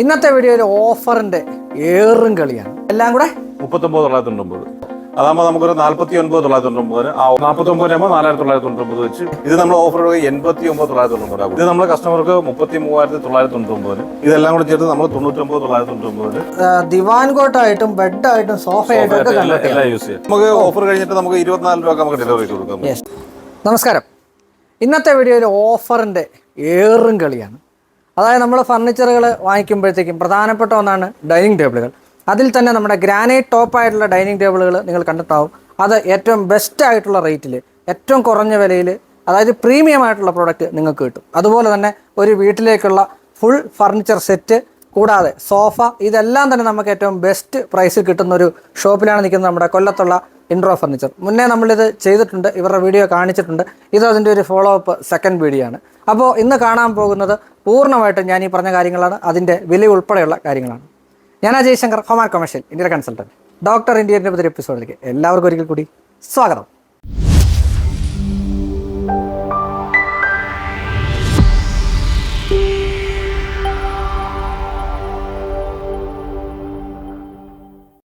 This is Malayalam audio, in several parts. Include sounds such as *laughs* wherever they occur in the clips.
ഇന്നത്തെ വീഡിയോയിൽ ഓഫറിന്റെ ഏറും കളിയാണ്. എല്ലാം കൂടെ മുപ്പത്തൊമ്പത് തൊള്ളായിരത്തി തൊണ്ണൂറ്റൊമ്പത് അതാകുമ്പോൾ നമുക്കൊരു നാല്പത്തി ഒൻപത് തൊള്ളായിരത്തി തൊണ്ണൂറ്റൊമ്പതിന് ആ നാൽപ്പത്തി ഒമ്പത് ആകുമ്പോൾ നാലായിരത്തി തൊള്ളായിരത്തി തൊണ്ണൂറ്റൊമ്പത് വെച്ച് ഇത് നമ്മൾ ഓഫർ എൺപത്തി ഒമ്പത് തൊള്ളായിരത്തി തൊണ്ണൂറ് ഇത് നമ്മുടെ കസ്റ്റമർക്ക് മുപ്പത്തി മൂവായിരത്തി തൊള്ളായിരത്തി തൊണ്ണൂറ്റൊമ്പതിന് ഇതെല്ലാം കൂടെ ചേർത്ത് നമ്മൾ തൊണ്ണൂറ്റൊമ്പത് തൊള്ളായിരത്തി തൊണ്ണൂറ് ദിവാൻ കോട്ടായിട്ടും ബെഡായിട്ടും സോഫയായിട്ടും എല്ലാം യൂസ് ചെയ്യാം. നമുക്ക് ഓഫർ കഴിഞ്ഞിട്ട് നമുക്ക് ഇരുപത്തിനാല് രൂപ നമുക്ക് ഡെലിവറി കൊടുക്കാം. നമസ്കാരം. ഇന്നത്തെ വീഡിയോയിൽ ഓഫറിന്റെ ഏറും കളിയാണ്. അതായത് നമ്മൾ ഫർണിച്ചറുകൾ വാങ്ങിക്കുമ്പോഴത്തേക്കും പ്രധാനപ്പെട്ട ഒന്നാണ് ഡൈനിങ് ടേബിളുകൾ. അതിൽ തന്നെ നമ്മുടെ ഗ്രാനൈറ്റ് ടോപ്പ് ആയിട്ടുള്ള ഡൈനിങ് ടേബിളുകൾ നിങ്ങൾ കണ്ടിട്ടാവും. അത് ഏറ്റവും ബെസ്റ്റ് ആയിട്ടുള്ള റേറ്റിൽ ഏറ്റവും കുറഞ്ഞ വിലയിൽ അതായത് പ്രീമിയം ആയിട്ടുള്ള പ്രോഡക്റ്റ് നിങ്ങൾക്ക് കിട്ടും. അതുപോലെ തന്നെ ഒരു വീട്ടിലേക്കുള്ള ഫുൾ ഫർണിച്ചർ സെറ്റ് കൂടാതെ സോഫ ഇതെല്ലാം തന്നെ നമുക്ക് ഏറ്റവും ബെസ്റ്റ് പ്രൈസിൽ കിട്ടുന്ന ഒരു ഷോപ്പിലാണ് നിൽക്കുന്നത് നമ്മുടെ കൊല്ലത്തുള്ള ഇൻട്രോ ഫർണിച്ചർ മുന്നേ നമ്മളിത് ചെയ്തിട്ടുണ്ട് ഇവരുടെ വീഡിയോ കാണിച്ചിട്ടുണ്ട്. ഇത് അതിന്റെ ഒരു ഫോളോ അപ്പ് സെക്കൻഡ് വീഡിയോ ആണ്. അപ്പോൾ ഇന്ന് കാണാൻ പോകുന്നത് പൂർണമായിട്ടും ഞാൻ ഈ പറഞ്ഞ കാര്യങ്ങളാണ് അതിന്റെ വില ഉൾപ്പെടെയുള്ള കാര്യങ്ങളാണ്. ഞാൻ അജയ് ശങ്കർ ഹോമാർ കൊമേഴ്ഷ്യൽ ഇന്ത്യയുടെ കൺസൾട്ടന്റ് ഡോക്ടർ ഇന്ത്യന്റെ പുതിയ എപ്പിസോഡിലേക്ക് എല്ലാവർക്കും ഒരിക്കൽ കൂടി സ്വാഗതം.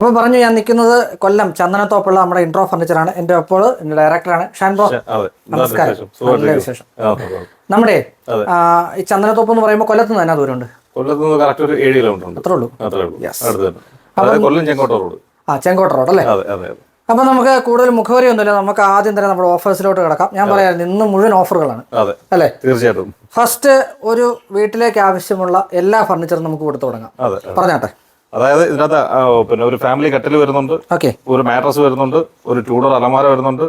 അപ്പോൾ പറഞ്ഞു ഞാൻ നിൽക്കുന്നത് കൊല്ലം ചന്ദനത്തോപ്പുള്ള നമ്മുടെ ഇൻട്രോ ഫർണിച്ചറാണ് എന്റെ അപ്പോൾ ഡയറക്ടറാണ് ഷാൻ ബ്രോ നമസ്കാരം. വിശേഷം? നല്ല. നമ്മുടെ ഈ ചന്ദനത്തോപ്പ് എന്ന് പറയുമ്പോൾ കൊല്ലത്ത് നിന്ന് തന്നെ ദൂരമുണ്ട്. കൊല്ലത്ത് നിന്ന് കറക്റ്റ് ഒരു ഏഴ് കിലോമീറ്റർ ഉണ്ട്. അത്രേ ഉള്ളൂ. അത്രേ കൊല്ലം ചെങ്കോട്ട റോഡ്. ആ ചെങ്കോട്ട റോഡ് അല്ലേ? അപ്പൊ നമുക്ക് കൂടുതൽ മുഖവരി ഒന്നുമില്ല. നമുക്ക് ആദ്യം തന്നെ നമ്മുടെ ഓഫേഴ്സിലോട്ട് കിടക്കാം. ഞാൻ പറയാം ഇന്ന് മുഴുവൻ ഓഫറുകളാണ്. അല്ലേ? തീർച്ചയായിട്ടും. ഫസ്റ്റ് ഒരു വീട്ടിലേക്ക് ആവശ്യമുള്ള എല്ലാ ഫർണിച്ചറും നമുക്ക് കൊടുത്തു തുടങ്ങാം. പറഞ്ഞാട്ടെ. അതായത് ഇതിനകത്ത് പിന്നെ ഒരു ഫാമിലി കട്ടിൽ വരുന്നുണ്ട് ഓക്കെ ഒരു മാട്രസ് വരുന്നുണ്ട് ഒരു ടൂഡർ അലമാര വരുന്നുണ്ട്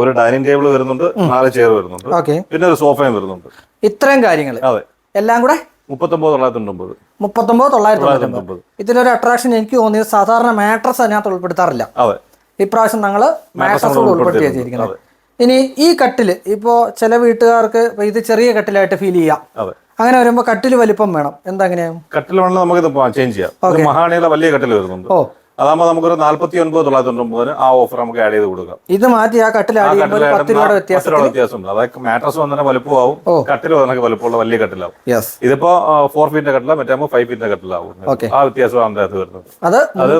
ഒരു ഡൈനിങ് ടേബിൾ വരുന്നുണ്ട് നാല് ചെയർ വരുന്നുണ്ട് ഓക്കെ പിന്നെ ഒരു സോഫയും വരുന്നുണ്ട്. ഇത്രയും കാര്യങ്ങൾ അതെ. എല്ലാം കൂടെ? മുപ്പത്തൊമ്പത് തൊള്ളായിരത്തി തൊണ്ണൂറ്റൊമ്പത് മുപ്പത്തൊമ്പത് തൊള്ളായിരത്തി ഇതിലൊരു അട്രാക്ഷൻ എനിക്ക് തോന്നിയത് സാധാരണ മാട്രസ് അതിനകത്ത് ഉൾപ്പെടുത്താറില്ല. അതെ. ഇപ്രാവശ്യം ഞങ്ങൾ മാട്രസ് ഉൾപ്പെടുത്തി. വെച്ചിരിക്കുന്നത് ഇനി ഈ കട്ടിൽ ഇപ്പോ ചില വീട്ടുകാർക്ക് ഇത് ചെറിയ കട്ടിലായിട്ട് ഫീൽ ചെയ്യാം. അങ്ങനെ വരുമ്പോൾ കട്ടിൽ വലിപ്പം വേണം. എന്താ എങ്ങനെയാ കട്ടിൽ വേണമെങ്കിൽ നമുക്ക് ഇത് ചേഞ്ച് ചെയ്യാം. മഹാണിയുടെ വലിയ കട്ടിൽ വരുന്നുണ്ട്. ഓ. അതാകുമ്പോൾ നമുക്കൊരു നാല്പത്തി ഒൻപത് തൊള്ളായിരത്തി തൊണ്ണൂറ് ആ ഓഫർ നമുക്ക് ആഡ് ചെയ്ത് കൊടുക്കാം. ഇത് മാറ്റി ആ കട്ടിൽ ഒരു വ്യത്യാസമുണ്ട്. അതായത് മാട്രസ് വന്നതിന് വലുപ്പമാവും കട്ടിൽ വന്നൊക്കെ വലുപ്പമുള്ള വലിയ കട്ടിലാവും. ഇതിപ്പോ ഫോർ ഫീറ്റിന്റെ കട്ടിലാണ് മറ്റേ ഫൈവ് ഫീറ്റിന്റെ കട്ടിലാവും. ആ വ്യത്യാസം അതിന്റെ അകത്ത് വരുന്നത്. അത് അത്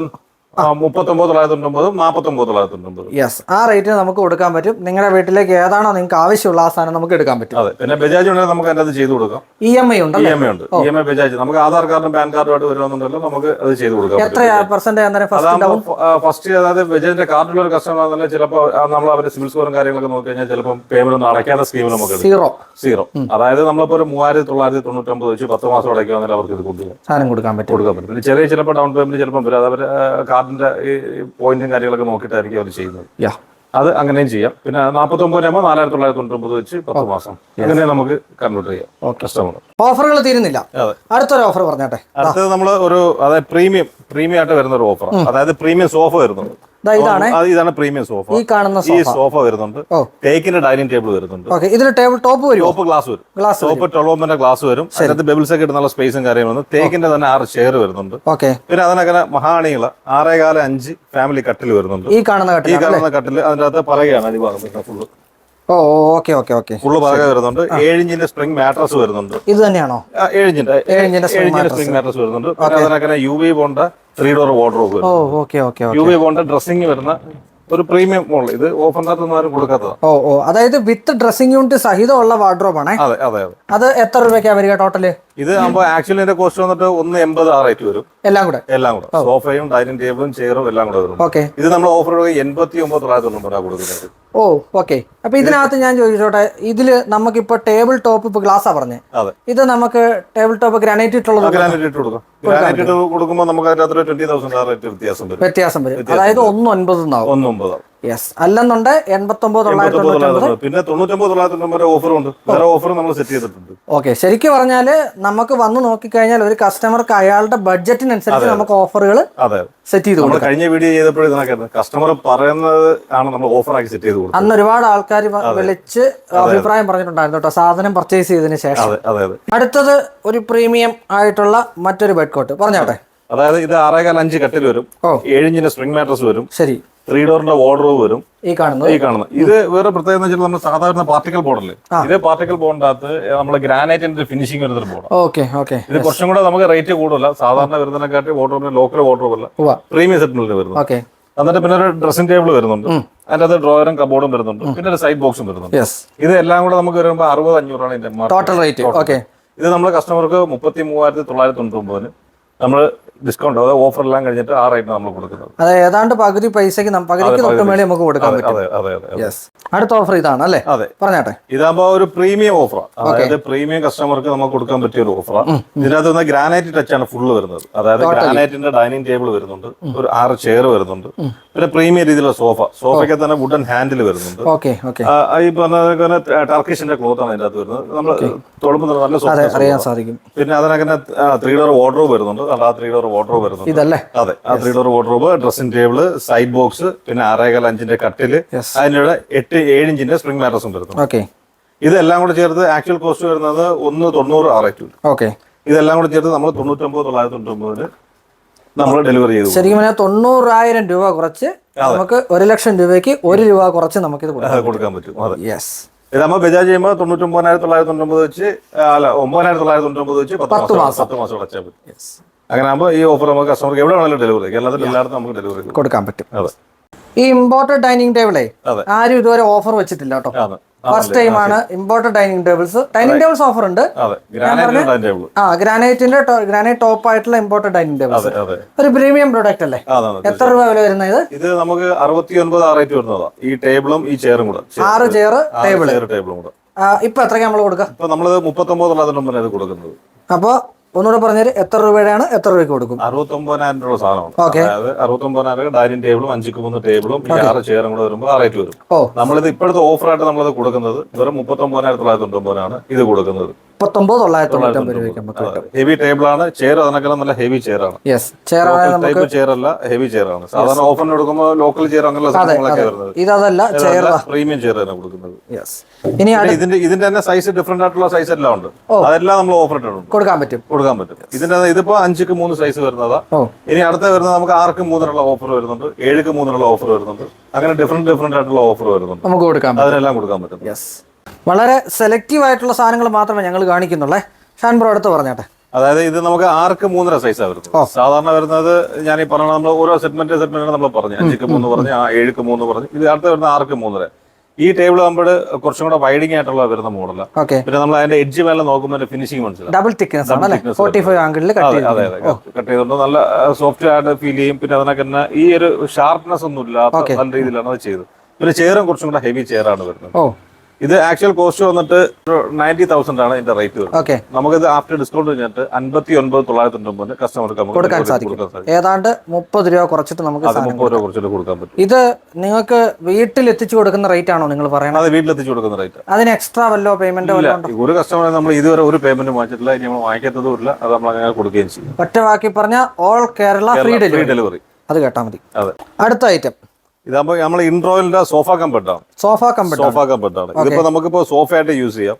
മുപ്പത്തൊമ്പത് തൊള്ളായിരത്തി തൊണ്ണൂറ്റൊമ്പതും നാൽപ്പത്തൊമ്പത് തൊള്ളായിരത്തി തൊണ്ണൂറ്റൊമ്പത് യെസ് ആ റേറ്റിന് നമുക്ക് കൊടുക്കാൻ പറ്റും. നിങ്ങളുടെ വീട്ടിലേക്ക് ഏതാണോ നിങ്ങൾക്ക് ആവശ്യമുള്ള ആ സാധനം നമുക്ക് എടുക്കാൻ പറ്റും. അതെ. പിന്നെ ബജാജ് ഉണ്ടെങ്കിൽ നമുക്ക് അത് ചെയ്തു കൊടുക്കാം. E M I E M I ഉണ്ട്. E M I Bajaj. നമുക്ക് ആധാർ കാർഡും പാൻ കാർഡുമായിട്ട് വരുന്നുണ്ടല്ലോ നമുക്ക് അത് ചെയ്തു കൊടുക്കാം എത്ര പെർസെന്റ് ഫസ്റ്റ് അതായത് ബജാജിന്റെ കാർഡുള്ള ഒരു കസ്റ്റമർ ആണെന്നുണ്ടെങ്കിൽ ചിലപ്പോൾ നമ്മൾ അവരുടെ സിവിൽ സ്കോറും കാര്യങ്ങളൊക്കെ നോക്കി കഴിഞ്ഞാൽ ചിലപ്പോൾ പേയ്മെന്റ് ഒന്നും അടയ്ക്കാത്ത സ്കീമിൽ നമുക്ക് സീറോ സീറോ അതായത് നമ്മളിപ്പോ ഒരു മൂവായിരത്തി തൊള്ളായിരത്തി തൊണ്ണൂറ്റൊമ്പത് വെച്ച് പത്ത് മാസം അടയ്ക്കുകയാണെങ്കിൽ അവർക്ക് ഇത് കൊടുക്കുക സാധനം കൊടുക്കാൻ പറ്റും. കൊടുക്കാൻ പറ്റും. പിന്നെ ചെറിയ ചിലപ്പോൾ ഡൗൺ പേയ്മെന്റ് ചിലപ്പോൾ വരും. അത് അവർ കാർഡിന്റെ ഈ പോയിന്റും കാര്യങ്ങളൊക്കെ നോക്കിയിട്ടായിരിക്കും അവർ ചെയ്യുന്നത്. യാ അത് അങ്ങനെയും ചെയ്യാം. പിന്നെ നാൽപ്പത്തൊമ്പത് ആകുമ്പോൾ നാലായിരത്തി തൊള്ളായിരത്തി തൊണ്ണൂറ്റൊമ്പത് വെച്ച് പത്ത് മാസം. അങ്ങനെ നമുക്ക് കൺവേർട്ട് ചെയ്യാം. കസ്റ്റമർ. ഓഫറുകൾ തീരുന്നില്ല. അടുത്തൊരു ഓഫർ പറഞ്ഞാട്ടെ. അടുത്തത് നമ്മൾ ഒരു അതായത് പ്രീമിയം പ്രീമിയം ആയിട്ട് വരുന്ന ഒരു ഓഫർ അതായത് പ്രീമിയം സോഫ വരുന്നുണ്ട് ഇതാണ് ഇതാണ് പ്രീമിയം സോഫ ഈ കാണുന്ന ഈ സോഫ വരുന്നുണ്ട്. തേക്കിന്റെ ഡൈനിങ് ടേബിൾ വരുന്നുണ്ട്. ഓക്കെ ഇതിൽ ടേബിൾ ടോപ്പ് വരും. ടോപ്പ് ഗ്ലാസ് വരും. ഗ്ലാസ് ടോപ്പ് ട്വൽവോമിന്റെ ഗ്ലാസ് വരും. അതിനകത്ത് ബെബിൾസ് ഒക്കെ ഇടുന്ന സ്പേസും കാര്യങ്ങളും തേക്കിന്റെ തന്നെ ആറ് ചെയർ വരുന്നുണ്ട്. ഓക്കെ. പിന്നെ അതിനങ്ങനെ മഹാണികൾ ആറേകാല അഞ്ച് ഫാമിലി കട്ടിൽ വരുന്നുണ്ട്. ഈ കാണുന്ന കട്ടിൽ ഈ കാണുന്ന കട്ടിൽ അതിന്റെ അകത്ത് പറയുകയാണ് ഫുള്ള് ഓ ഓക്കെ ഓക്കെ ഓക്കെ. ഫുള്ള് പറക വരുന്നുണ്ട്. ഏഴിഞ്ചിന്റെ സ്പ്രിംഗ് മാട്രസ് വരുന്നുണ്ട്. ഇത് തന്നെയാണോ? ഏഴിഞ്ചിന്റെ ഏഴിഞ്ചിന്റെ സ്പ്രിംഗ് മാട്രസ് വരുന്നുണ്ട്. അതിനങ്ങനെ യു വി പോണ്ട three door wardrobe okay okay U V പോണ്ട ഡ്രസ്സിംഗ് വരുന്ന ഒരു പ്രീമിയം മോഡൽ ഇത് ഓഫറിനകത്തൊന്നും ആരും കൊടുക്കാത്തതാണ് ഓ ഓ. അതായത് വിത്ത് ഡ്രസ്സിംഗ് യൂണിറ്റ് സഹിതമുള്ള വാർഡ്രോബ് ആണ്. അതെ അതെ അത്. എത്ര രൂപയ്ക്കാണ് വരിക ടോട്ടൽ ഇത് ആകുമ്പോൾ ആക്ച്വലി ഇതിന്റെ കോസ്റ്റ് വന്നിട്ട് ഒന്ന് എൺപത് ആ റേറ്റ് വരും. എല്ലാം കൂടെ? എല്ലാം കൂടെ. സോഫയും ഡൈനിങ് ടേബിളും ചെയറും എല്ലാം കൂടെ വരും ഓക്കെ. ഇത് നമ്മൾ ഓഫർ എൺപത്തി ഒമ്പത് തൊള്ളായിരത്തി തൊണ്ണൂറ് കൊടുക്കുന്നത് ഓ ഓക്കെ. അപ്പൊ ഇതിനകത്ത് ഞാൻ ചോദിച്ചോട്ടെ ഇതിൽ നമുക്ക് ഇപ്പൊ ടേബിൾ ടോപ്പ് ഇപ്പൊ ഗ്ലാസ്സാ പറഞ്ഞേ. ഇത് നമുക്ക് ടേബിൾ ടോപ്പ് ഗ്രാനൈറ്റ് ഇട്ടുള്ളത് ഗ്രാനൈറ്റ് ഇട്ട് കൊടുക്കാം. ഗ്രാനൈറ്റ് ഇട്ട് കൊടുക്കുമ്പോൾ നമുക്ക് അതിനകത്ത് ട്വന്റി തൗസൻഡ് ആ റേറ്റ് വ്യത്യാസം വരും. വ്യത്യാസം വരും. അതായത് ഒന്ന് ഒൻപത് എന്നാവും ഒന്ന് ഒമ്പതാവും യെസ് അല്ലെന്നുണ്ട് എൺപത്തൊമ്പത് തൊള്ളായിരത്തി പിന്നെ തൊണ്ണൂറ്റൊമ്പത് തൊള്ളായിരത്തി തൊണ്ണൂറ് ഓഫറും ഉണ്ട്. വേറെ ഓഫർ നമ്മൾ സെറ്റ് ചെയ്തിട്ടുണ്ട്. ഓക്കെ ശരിക്കും പറഞ്ഞാൽ നമുക്ക് വന്ന് നോക്കിക്കഴിഞ്ഞാൽ ഒരു കസ്റ്റമർക്ക് അയാളുടെ ബഡ്ജറ്റിനനുസരിച്ച് നമുക്ക് ഓഫറുകൾ സെറ്റ് ചെയ്ത് കൊടുക്കാം. കഴിഞ്ഞ വീഡിയോ ചെയ്തപ്പോഴും കസ്റ്റമർ പറയുന്നത് ആണ് നമ്മൾ ഓഫർ ആക്കി സെറ്റ് ചെയ്ത് അന്ന് ഒരുപാട് ആൾക്കാർ വിളിച്ച് അഭിപ്രായം പറഞ്ഞിട്ടുണ്ടായിരുന്നു കേട്ടോ. സാധനം പർച്ചേസ് ചെയ്തതിന് ശേഷം. അടുത്തത് ഒരു പ്രീമിയം ആയിട്ടുള്ള മറ്റൊരു ബെഡ് കോട്ട് പറഞ്ഞോട്ടെ? അതായത് ഇത് ആറേകാൽ അഞ്ച് കട്ടിൽ വരും. ഏഴിഞ്ചിന്റെ സ്പ്രിംഗ് മാട്രസ് വരും. ശരി. ത്രീ ഡോറിന്റെ വാർഡ്രോബ് വരും. ഈ കാണുന്നത്? ഈ കാണുന്നത്. ഇത് വേറെ പ്രത്യേകത വെച്ചാൽ നമ്മൾ സാധാരണ പാർട്ടിക്കൽ ബോർഡല്ലേ ഇതേ പാർട്ടിക്കൽ ബോർഡിന്റെ അകത്ത് നമ്മൾ ഗ്രാനൈറ്റിന്റെ ഫിനിഷിംഗ് വരുന്ന ബോർഡ് ഓക്കെ ഓക്കെ. ഇത് കുറച്ചും കൂടെ നമുക്ക് റേറ്റ് കൂടുതല. സാധാരണ വരുന്നതിനെക്കാട്ടി വാർഡ്രോബിന് ലോക്കൽ വാർഡ്രോബ് അല്ല. പ്രീമിയം സെറ്റിൽമെന്റ് വരുന്നത്. ഓക്കെ. എന്നിട്ട് പിന്നെ ഒരു ഡ്രസ്സിംഗ് ടേബിൾ വരുന്നുണ്ട്. അതിന്റെ അകത്ത് ഡ്രോയറും കബോർഡും വരുന്നുണ്ട്. പിന്നെ ഒരു സൈഡ് ബോക്സും വരുന്നുണ്ട്. ഇത് എല്ലാം കൂടെ നമുക്ക് വരുമ്പോൾ അറുപത് അഞ്ഞൂറാണ് ഇതിന്റെ. ടോട്ടൽ റേറ്റ് ഓക്കെ ഇത് നമ്മൾ കസ്റ്റമർക്ക് മുപ്പത്തി മൂവായിരത്തി തൊള്ളായിരത്തി തൊണ്ണൂറ്റി ഒമ്പതിന് നമ്മൾ ഡിസ്കൗണ്ട് അതായത് ഓഫർ എല്ലാം കഴിഞ്ഞിട്ട് ആ റേറ്റ് നമ്മൾ കൊടുക്കുന്നത്. അതെ ഏതാണ്ട് പകുതി പൈസക്ക് പകുതിക്ക് തൊട്ട് മേളി നമുക്ക് കൊടുക്കാൻ പറ്റും. യെസ് അടുത്ത ഓഫർ ഇതാണ് അല്ലേ? അതെ. പറഞ്ഞാട്ടെ. ഇതാകുമ്പോ ഒരു പ്രീമിയം ഓഫറാണ് അതായത് പ്രീമിയം കസ്റ്റമർക്ക് നമുക്ക് കൊടുക്കാൻ പറ്റിയ ഒരു ഓഫറാണ് ഇതിനകത്ത് നിന്ന് ഗ്രാനൈറ്റ് ടച്ച് ആണ് ഫുള്ള് വരുന്നത്. അതായത് ഗ്രാനൈറ്റിന്റെ ഡൈനിങ് ടേബിൾ വരുന്നുണ്ട്. ഒരു ആറ് ചെയർ വരുന്നുണ്ട്. പിന്നെ പ്രീമിയം രീതിയിലുള്ള സോഫ സോഫയ്ക്ക് തന്നെ വുഡൻ ഹാൻഡിൽ വരുന്നുണ്ട്. ഓക്കെ ഓക്കെ ആ, ഈ പറഞ്ഞ ടർക്കിഷിന്റെ ക്ലോത്ത് ആണ് അതിനകത്ത് വരുന്നത്. നമ്മൾ തൊടുമ്പോൾ തന്നെ നല്ല അതെ അറിയാൻ സാധിക്കും. പിന്നെ അതിനകത്ത് ത്രീ ഡോർ വാർഡ്രോബ് വരുന്നുണ്ട്. ആ ത്രീ ഡോർ വാർഡ്രോബ് വരുന്നത് ഇതല്ലേ? അതെ ആ three door wardrobe dressing table side box പിന്നെ ആറേകാൽ അഞ്ചിന്റെ കട്ടിൽ. അതിനുള്ള എട്ട് ഏഴ് ഇഞ്ചിന്റെ സ്പ്രിംഗ് മാട്രസും വരുന്നു ഓക്കെ ഇതെല്ലാം കൂടെ ചേർത്ത് ആക്ച്വൽ കോസ്റ്റ് വരുന്നത് ഒന്ന് തൊണ്ണൂറ് ആറ് ഓക്കെ ഇതെല്ലാം കൂടെ ചേർത്ത് നമ്മൾ തൊണ്ണൂറ്റൊമ്പത് തൊള്ളായിരത്തി തൊണ്ണൂറ്റൊമ്പതിന് നമ്മൾ ഡെലിവറി ചെയ്തു ശരിക്കും പറഞ്ഞാൽ തൊണ്ണൂറായിരം രൂപ കുറച്ച് നമുക്ക് ഒരു ലക്ഷം രൂപയ്ക്ക് ഒരു രൂപ കുറച്ച് നമുക്ക് കൊടുക്കാം കൊടുക്കാൻ പറ്റും യെസ് ഇതാകുമ്പോൾ ബജാജ് ചെയ്യുമ്പോൾ തൊണ്ണൂറ്റൊമ്പതിനായിരത്തി തൊള്ളായിരത്തി തൊണ്ണൂറ്റൊമ്പത് വെച്ച് അല്ല ഒമ്പതിനായിരത്തി തൊള്ളായിരത്തി തൊണ്ണൂറ്റൊമ്പത് വെച്ച് പത്ത് മാസം. പത്ത് മാസം അടച്ചാൽ പറ്റും അങ്ങനെ ആകുമ്പോൾ ഈ ഓഫർ നമുക്ക് കസ്റ്റമർക്ക് എവിടെ വേണമെങ്കിലും ഡെലിവറി കേരളത്തിൽ എല്ലായിടത്തും നമുക്ക് ഡെലിവറി കൊടുക്കാൻ പറ്റും. അതെ. ഈ ഇമ്പോർട്ടഡ് ഡൈനിങ് ടേബിളേ. ആരും ഇതുവരെ ഓഫർ വെച്ചിട്ടില്ല കേട്ടോ. ഫസ്റ്റ് ടൈം ആണ് imported dining tables dining tables offer ഉണ്ട്. ആ ഗ്രാനൈറ്റിന്റെ ഗ്രാനൈറ്റ് ടോപ്പ് ആയിട്ടുള്ള ഇമ്പോർട്ടഡ് ഡൈനിങ് ടേബിൾസ് ഒരു പ്രീമിയം പ്രോഡക്റ്റ് അല്ലേ? എത്ര രൂപ വില വരുന്നത്? ഇത് ഇത് നമുക്ക് അറുപത്തി ഒൻപത് ആ റേറ്റ് വരുന്നതാ. ഈ ടേബിളും ഈ ചെയറും കൂടെ. ആറ് ചെയർ ടേബിൾ ടേബിളും കൂടെ. ഇപ്പൊ എത്രയ്ക്ക് നമ്മൾ കൊടുക്കുക ഇപ്പൊ നമ്മൾ ഇത് കൊടുക്കുന്നത്. അപ്പൊ ഒന്നുകൂടെ പറഞ്ഞാൽ എത്ര രൂപയുടെയാണ് എത്ര രൂപയ്ക്ക് കൊടുക്കും? അറുപത്തൊമ്പതിനായിരം രൂപ സാധനമാണ്. Okay. അതായത് അറുപത്തൊമ്പതിനായിരം ഡൈനിങ് ടേബിളും അഞ്ചിക്ക് മൂന്ന് ടേബിളും ഈ ആറ് ചെയറും കൂടെ വരുമ്പോൾ ആ റേറ്റ് വരും നമ്മളിത് ഇപ്പോഴത്തെ ഓഫറായിട്ട് നമ്മളത് കൊടുക്കുന്നത്. വെറും മുപ്പത്തൊമ്പതിനായിരത്തി തൊള്ളായിരത്തി തൊണ്ണൂറ്റൊമ്പതിനാണ് ഇത് കൊടുക്കുന്നത്. മുപ്പത്തൊമ്പത് തൊള്ളായിരത്തി തൊണ്ണൂറ്റൊമ്പത് രൂപയ്ക്ക് നമുക്ക് കിട്ടും. ഹെവി ടേബിൾ ആണ്. ചെയർ അതിനേക്കാളും നല്ല ഹെവി ചെയർ ആണ്. യെസ് ചെയർ ടൈപ്പ് ചെയർ അല്ല ഹെവി ചെയർ ആണ്. സാധാരണ ഓഫറിന് കൊടുക്കുമ്പോൾ ലോക്കൽ ചെയർ അങ്ങനെയുള്ള സാധനങ്ങളൊക്കെ വരുന്നത്. ഇതല്ല ചെയർ പ്രീമിയം ചെയർ ആണ് കൊടുക്കുന്നത്. യെസ് ഇനി ഇതിന്റെ ഇതിന്റെ തന്നെ സൈസ് ഡിഫറെന്റ് ആയിട്ടുള്ള സൈസ് എല്ലാം ഉണ്ട്. അതെല്ലാം നമ്മൾ ഓഫർ ഇട്ടിട്ടുണ്ട്. കൊടുക്കാൻ പറ്റും. കൊടുക്കാൻ പറ്റും. ഇതിന്റെ ഇതിപ്പോ അഞ്ചുക്ക് മൂന്ന് സൈസ് വരുന്നതാ. ഇനി അടുത്ത വരുന്നത് നമുക്ക് ആർക്ക് മൂന്നിനുള്ള ഓഫർ വരുന്നുണ്ട്. ഏഴുക്ക് മൂന്നിനുള്ള ഓഫർ വരുന്നുണ്ട്. അങ്ങനെ ഡിഫറെന്റ് ഡിഫറെന്റ് ആയിട്ടുള്ള ഓഫർ വരുന്നുണ്ട്. നമുക്ക് കൊടുക്കാൻ പറ്റും. അതിനെല്ലാം കൊടുക്കാൻ പറ്റും. യെസ് വളരെ സെലക്റ്റീവ് ആയിട്ടുള്ള സാധനങ്ങൾ മാത്രമേ ഞങ്ങൾ കാണിക്കുന്നുള്ളേ. ഷാൻ ബ്രോ അടുത്ത് പറഞ്ഞാട്ടെ. അതായത് ഇത് നമുക്ക് ആർക്ക് മൂന്നര സൈസാണ് വരുന്നത്? സാധാരണ വരുന്നത് ഞാൻ ഈ പറഞ്ഞ നമ്മൾ ഓരോ സെഗ്മെന്റ് സെഗ്മെന്റ് നമ്മൾ പറഞ്ഞു. അഞ്ചിക്ക് മൂന്ന് പറഞ്ഞു ആ ഏഴുക്ക് മൂന്ന് പറഞ്ഞു. ഇത് അടുത്ത് വരുന്ന ആർക്ക് മൂന്നര? ഈ ടേബിൾ നമ്മൾ കുറച്ചും കൂടെ വൈഡിങ് ആയിട്ടുള്ള വരുന്ന മോഡലാണ് പിന്നെ നമ്മൾ അതിന്റെ എഡ്ജ് മേലെ നോക്കുമ്പോൾ ഫിനിഷിംഗ് മനസ്സിലാവും ഡബിൾ തിക്നെസ് അതെ അതെ കട്ട് ചെയ്തുകൊണ്ട് നല്ല സോഫ്റ്റ് ആയിട്ട് ഫീൽ ചെയ്യും. പിന്നെ അതിനൊക്കെ തന്നെ ഈ ഒരു ഷാർപ്നെസ് ഒന്നും ഇല്ലാത്ത നല്ല രീതിയിലാണ് അത് ചെയ്തത്. പിന്നെ ചെയറും കുറച്ചും കൂടെ ഹെവി ചെയറാണ് വരുന്നത്. ഇത് ആക്ച്വൽ കോസ്റ്റ് വന്നിട്ട് നയന്റി തൗസൻഡ് ആണ് ഇതിന്റെ റേറ്റ് വരുന്നത്. ഓക്കെ നമുക്കിത് ആഫ്റ്റർ ഡിസ്കൗണ്ട് കഴിഞ്ഞിട്ട് അൻപത്തി ഒൻപത് തൊള്ളായിരത്തി തൊണ്ണൂറ് കസ്റ്റമർക്ക് നമുക്ക് കൊടുക്കാൻ സാധിക്കും. ഏതാണ്ട് മുപ്പത് രൂപ കുറച്ചിട്ട് നമുക്ക് മുപ്പത് രൂപ കുറച്ചിട്ട് കൊടുക്കാൻ പറ്റും. ഇത് നിങ്ങൾക്ക് വീട്ടിൽ എത്തിച്ചു കൊടുക്കുന്ന റേറ്റ് ആണോ നിങ്ങൾ പറയുന്നത് അത് വീട്ടിലെത്തിച്ച് കൊടുക്കുന്ന റേറ്റ് അതിന് എക്സ്ട്രാ വല്ലോ പേയ്മെന്റ് ഒരു കസ്റ്റമറെ നമ്മൾ ഇതുവരെ ഒരു പേയ്മെന്റ് വാങ്ങിച്ചിട്ടില്ല. ഇനി നമ്മൾ വാങ്ങിക്കാത്തതും ഇല്ല. അത് നമ്മൾ അങ്ങനെ കൊടുക്കുകയും ചെയ്യും. ഒറ്റ വാക്കി പറഞ്ഞ ഓൾ കേരള ഫ്രീ ഡെലിവറി അത് കേട്ടാൽ മതി. അടുത്ത ഐറ്റം ഇതാകുമ്പോൾ നമ്മൾ ഇൻട്രോയിലിന്റെ സോഫ കമ്പട്ടാണ് സോഫ കമ്പട്ട് സോഫ കമ്പട്ടാണ് ഇതിപ്പോ നമുക്കിപ്പോ സോഫ ആയിട്ട് യൂസ് ചെയ്യാം.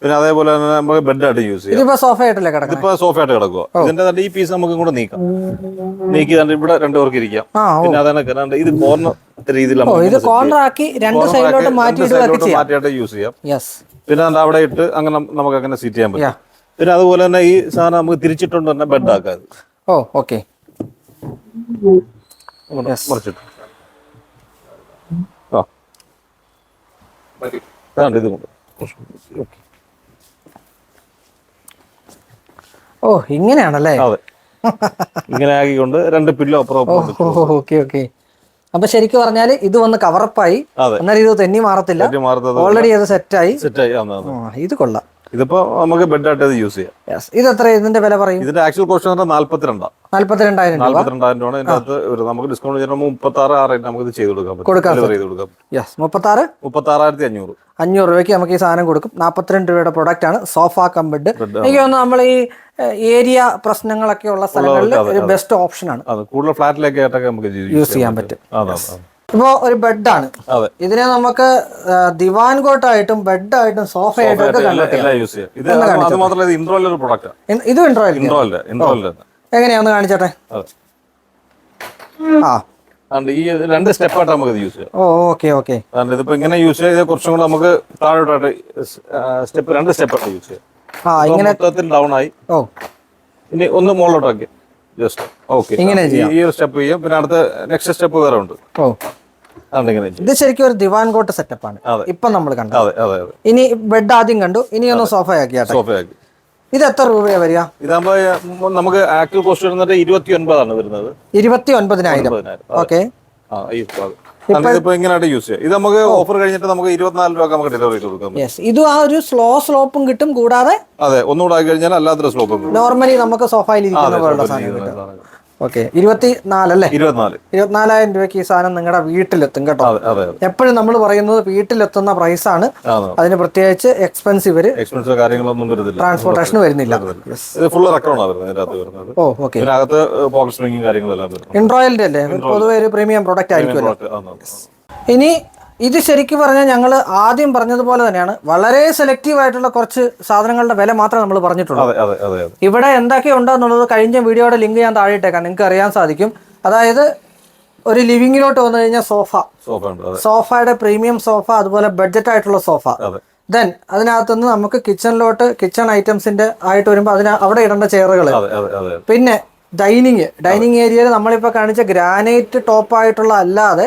പിന്നെ അതേപോലെ തന്നെ നമുക്ക് ബെഡ് ആയിട്ട് യൂസ് ചെയ്യാം. ഇതിപ്പോ സോഫ ആയിട്ടല്ലേ കിടക്കും ഇതിപ്പോ സോഫ ആയിട്ട് കിടക്കുക ഇതിന്റെ തന്നെ ഈ പീസ് നമുക്ക് കൂടെ നീക്കാം. നീക്കി തന്നെ ഇവിടെ രണ്ടുപേർക്ക് ഇരിക്കാം. പിന്നെ അതന്നെ ഇത് കോർണർ രീതിയിൽ ഇത് കോർണർ ആക്കി രണ്ട് സൈഡിലോട്ട് മാറ്റി മാറ്റിയായിട്ട് യൂസ് ചെയ്യാം. യെസ് പിന്നെ അവിടെ ഇട്ട് അങ്ങനെ നമുക്ക് അങ്ങനെ സീറ്റ് ചെയ്യാൻ പറ്റും. പിന്നെ അതുപോലെ തന്നെ ഈ സാധനം നമുക്ക് തിരിച്ചിട്ടുണ്ട് തന്നെ ബെഡ് ആക്കാം. ഓ ഓക്കെ. മറിച്ചിട്ട്. അതാണ്ട് ഇത് കൊണ്ട്. ഓ ഇങ്ങനെയാണല്ലേ? അതെ. ഇങ്ങനെ ആക്കിക്കൊണ്ട് രണ്ട് പില്ലോ അപ്പുറം. Okay okay. അപ്പൊ ശരിക്കും പറഞ്ഞാൽ ഇത് വന്ന് കവറപ്പായി. എന്നാൽ ഇത് തെന്നി മാറത്തില്ല. ഓൾറെഡി അത് സെറ്റായി സെറ്റായി. ഇത് കൊള്ളാം. ഇതിപ്പോ നമുക്ക് ബെഡ് ആയിട്ട് യൂസ് ചെയ്യാം. യെസ് ഇത് എത്ര ഇതിന്റെ വില പറയും? ഇതിന്റെ ആക്ച്വൽ കോസ്റ്റ് നാല്പത്തിരണ്ടാണ് നാല്പത്തിരണ്ടായിരം രൂപ. നാല്പത്തിരണ്ടായിരം രൂപ ഇതിന്റെ അകത്ത് നമുക്ക് ഡിസ്കൗണ്ട് ചെയ്യുമ്പോൾ മുപ്പത്തി ആറ് ആറ് നമുക്ക് ഇത് ചെയ്ത് കൊടുക്കാൻ പറ്റും. ചെയ്ത് കൊടുക്കാം യെസ് മുപ്പത്തി ആറ് മുപ്പത്തി ആറായിരത്തി അഞ്ഞൂറ് അഞ്ഞൂറ് രൂപയ്ക്ക് നമുക്ക് ഈ സാധനം കൊടുക്കും. നാൽപ്പത്തിരണ്ട് രൂപയുടെ പ്രൊഡക്റ്റ് ആണ്. സോഫ കംബഡ് എനിക്ക് തോന്നുന്നു നമ്മൾ ഈ ഏരിയ പ്രശ്നങ്ങളൊക്കെ ഉള്ള സ്ഥലങ്ങളിൽ ഒരു ബെസ്റ്റ് ഓപ്ഷൻ ആണ്. കൂടുതൽ ഫ്ലാറ്റിലേക്ക് ആയിട്ടൊക്കെ നമുക്ക് യൂസ് ചെയ്യാൻ പറ്റും. അതെ ഒരു ബെഡാണ് ഇതിനെ നമുക്ക് ദിവാൻ കോട്ടായിട്ടും ബെഡായിട്ടും സോഫ ആയിട്ടും ഒക്കെ എല്ലാം എല്ലാം യൂസ് ചെയ്യാം. ഇത് അത് എങ്ങനെയാന്ന് കാണിച്ചോട്ടെ. ആ. ഈ രണ്ട് സ്റ്റെപ്പായിട്ട് നമുക്ക് ഇത് യൂസ് ചെയ്യാം. ഓ ഓക്കെ ഓക്കെ. അതുകൊണ്ട് ഇതിപ്പോ ഇങ്ങനെ യൂസ് ചെയ്ത് കുറച്ചും കൂടെ നമുക്ക് താഴോട്ടായിട്ട് സ്റ്റെപ്പ് രണ്ട് സ്റ്റെപ്പായിട്ട് യൂസ് ചെയ്യാം. ആ ഇങ്ങനെ മൊത്തത്തിൽ ഡൗൺ ആയി. ഓ. ഇനി ഒന്ന് മുകളിലോട്ടാക്കി. ജസ്റ്റ് ഓക്കെ ഇങ്ങനെ ഈ ഒരു സ്റ്റെപ്പ് ചെയ്യാം. പിന്നെ അടുത്ത നെക്സ്റ്റ് സ്റ്റെപ്പ് വേറെ ഉണ്ട്. ഓ. ഇത് ശരിക്കും ഒരു ദിവാൻ കോട്ട് സെറ്റപ്പാണ്. ഇപ്പൊ നമ്മൾ കണ്ടു ഇനി ബെഡ് ആദ്യം കണ്ടു. ഇനി ഒന്ന് സോഫയാക്കി ഇത് എത്ര രൂപയാ വരിക? ഇതാകുമ്പോ നമുക്ക് ആക്ച്വൽ കോസ്റ്റ് വരുന്നത്. ഇരുപത്തി ഒൻപതാണ് വരുന്നത് ഇരുപത്തി ഒൻപതിനായിരം. ഓക്കെ യൂസ് ചെയ്യാം. ഇത് നമുക്ക് ഓഫർ കഴിഞ്ഞിട്ട് നമുക്ക് ഇരുപത്തിനാല് രൂപ നമുക്ക് ഡെലിവറി ചെയ്ത് കൊടുക്കാം ഇതും ആ ഒരു സ്ലോ സ്ലോപ്പും കിട്ടും കൂടാതെ അതെ ഒന്നുകൂടെ ആയി കഴിഞ്ഞാൽ അല്ലാത്തൊരു സ്ലോപ്പും നോർമലി നമുക്ക് സോഫയിൽ ഇരിക്കുന്ന പോലുള്ള സാധനം കിട്ടും. ഓക്കെ. ഇരുപത്തി നാലല്ലേ ഇരുപത്തിനാല്. ഇരുപത്തിനാലായിരം രൂപയ്ക്ക് ഈ സാധനം നിങ്ങളുടെ വീട്ടിലെത്തും കേട്ടോ. എപ്പോഴും നമ്മൾ പറയുന്നത് വീട്ടിലെത്തുന്ന പ്രൈസാണ് ആണ്. അതിന് പ്രത്യേകിച്ച് എക്സ്പെൻസീവ് എക്സ്പെൻസ് കാര്യങ്ങളൊന്നും വരുന്നില്ല. ട്രാൻസ്പോർട്ടേഷൻ വരുന്നില്ല ഫുൾ ഓ ഓക്കെ. ഇൻട്രോയലിന്റെ അല്ലേ? പൊതുവെ ഒരു പ്രീമിയം പ്രൊഡക്റ്റ് ആയിരിക്കുമല്ലോ. ഇനി ഇത് ശരിക്കും പറഞ്ഞാൽ ഞങ്ങൾ ആദ്യം പറഞ്ഞതുപോലെ തന്നെയാണ്. വളരെ സെലക്റ്റീവ് ആയിട്ടുള്ള കുറച്ച് സാധനങ്ങളുടെ വില മാത്രമേ നമ്മൾ പറഞ്ഞിട്ടുള്ളൂ. ഇവിടെ എന്തൊക്കെ ഉണ്ടെന്നുള്ളത് കഴിഞ്ഞ വീഡിയോയുടെ ലിങ്ക് ഞാൻ താഴെ ഇട്ടേക്കാം നിങ്ങൾക്ക് അറിയാൻ സാധിക്കും. അതായത് ഒരു ലിവിങ്ങിലോട്ട് വന്നു കഴിഞ്ഞാൽ സോഫ. സോഫയുടെ പ്രീമിയം സോഫ അതുപോലെ ബഡ്ജറ്റ് ആയിട്ടുള്ള സോഫ. ദെൻ അതിനകത്തുനിന്ന് നമുക്ക് കിച്ചണിലോട്ട് കിച്ചൺ ഐറ്റംസിന്റെ ആയിട്ട് വരുമ്പോൾ അതിന് അവിടെ ഇടേണ്ട ചെയറുകൾ പിന്നെ ഡൈനിങ് ഡൈനിങ് ഏരിയയിൽ നമ്മളിപ്പോ കാണിച്ച ഗ്രാനൈറ്റ് ടോപ്പ് ആയിട്ടുള്ള അല്ലാതെ